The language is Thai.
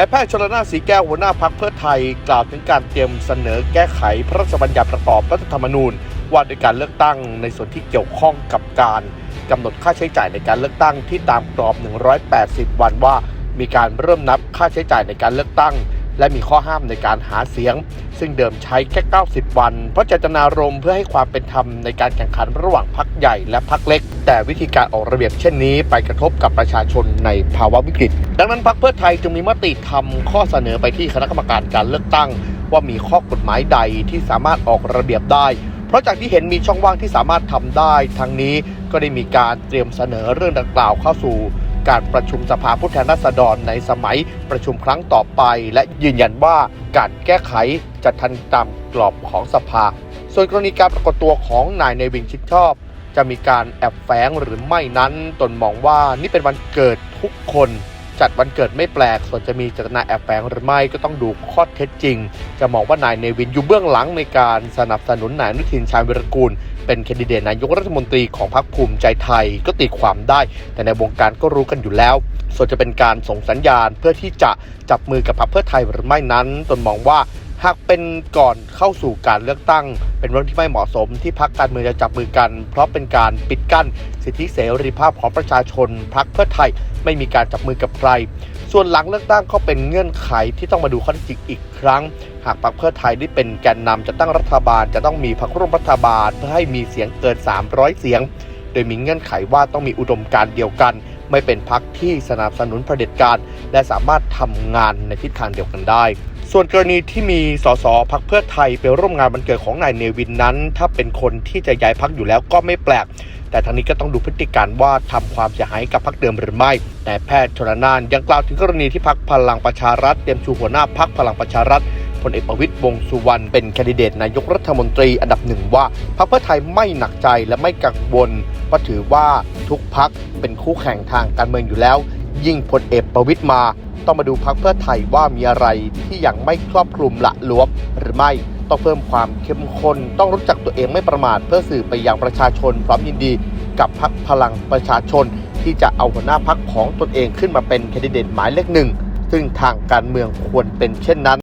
นายแพทย์ชลนาสีแก้วหัวหน้าพักเพื่อไทยกล่าวถึงการเตรียมเสนอแก้ไขพระราชบัญญัติประกอบรัฐธรรมนูญ ว่าด้วยการเลือกตั้งในส่วนที่เกี่ยวข้องกับการกำหนดค่าใช้จ่ายในการเลือกตั้งที่ตามกรอบ 180 วันว่า มีการเริ่มนับค่าใช้จ่ายในการเลือกตั้ง และมีข้อห้ามในการหาเสียง ซึ่งเดิมใช้แค่ 90 วัน เพราะเจตนารมณ์เพื่อให้ความเป็นธรรมในการแข่งขันระหว่างพักใหญ่และพักเล็ก แต่วิธีการออกระเบียบเช่นนี้ ไปกระทบกับประชาชนในภาวะวิกฤต ดังนั้นพักเพื่อไทยจึงมีมติทำข้อเสนอไปที่คณะกรรมการการเลือกตั้ง ว่ามีข้อกฎหมายใดที่สามารถออกระเบียบได้เพราะจากที่เห็นมีช่องว่างที่สามารถทำได้ ทั้งนี้ก็ได้มีการเตรียมเสนอเรื่องดังกล่าวเข้าสู่ การประชุมสภาผู้แทนราษฎรในสมัยประชุมครั้งต่อไป และยืนยันว่าการแก้ไขจะทันตามกรอบของสภา ส่วนกรณีการปรากฏตัวของนายในวินชิดชอบ จะมีการแอบแฝงหรือไม่นั้นตนมองว่านี่เป็นวันเกิดทุกคน จัดวันเกิดไม่แปลก ส่วนจะมีเจตนาแอบแฝงหรือไม่ก็ต้องดูข้อเท็จจริง จะมองว่านายเนวินอยู่เบื้องหลังในการสนับสนุนนายนุทินชาญวิรกูล เป็นแคนดิเดตนายกรัฐมนตรีของพรรคภูมิใจไทยก็ตีความได้ แต่ในวงการก็รู้กันอยู่แล้ว ส่วนจะเป็นการส่งสัญญาณเพื่อที่จะจับมือกับพรรคเพื่อไทยหรือไม่นั้นตนมองว่า หากเป็นก่อนเข้าสู่การเลือกตั้ง เป็นเรื่องที่ไม่เหมาะสมที่พรรคการเมืองจะจับมือกัน เพราะเป็นการปิดกั้นสิทธิเสรีภาพของประชาชนพรรคเพื่อไทยไม่มีการจับมือกับใคร ส่วนหลังเลือกตั้งก็เป็นเงื่อนไขที่ต้องมาดูข้อท็จจริงอีกครั้ง หากพรรคเพื่อไทยได้เป็นแกนนำจะตั้งรัฐบาล จะต้องมีพรรคร่วมรัฐบาลเพื่อให้มีเสียงเกิน 300 เสียง โดยมีเงื่อนไขว่าต้องมีอุดมการเดียวกัน ไม่เป็นพรรคที่สนับสนุนเผด็จการ และสามารถทำงานในทิศทางเดียวกันได้ ส่วนกรณีที่มีสสพักเพื่อไทยไปร่วมงานวันเกิดของนายเนวินนั้น ถ้าเป็นคนที่จะย้ายพักอยู่แล้วก็ไม่แปลก แต่ทางนี้ก็ต้องดูพฤติการว่าทำความเสียหายกับพักเดิมหรือไม่ แต่แพทย์ชนานานยังกล่าวถึงกรณีที่พักพลังประชารัฐเตรียมชูหัวหน้าพักพลังประชารัฐพลเอกประวิตยวงสุวรรณเป็นแคนดิเดตนายกรัฐมนตรีอันดับหนึ่งว่าพรรคเพื่อไทยไม่หนักใจและไม่กังวลเพราะถือว่าทุกพักเป็นคู่แข่งทางการเมืองอยู่แล้ว ยิ่งพลเอกประวิตยมา ต้องมาดูพักเพื่อไทยว่ามีอะไรที่ยังไม่ครอบคลุมละลวมหรือไม่ต้องเพิ่มความเข้มข้นต้องรู้จักตัวเองไม่ประมาทเพื่อสื่อไปยังประชาชน พร้อมยินดีกับพักพลังประชาชน ที่จะเอาหัวหน้าพักของตนเองขึ้นมาเป็นแคนดิเดตหมายเลขหนึ่งซึ่งทางการเมืองควรเป็นเช่นนั้น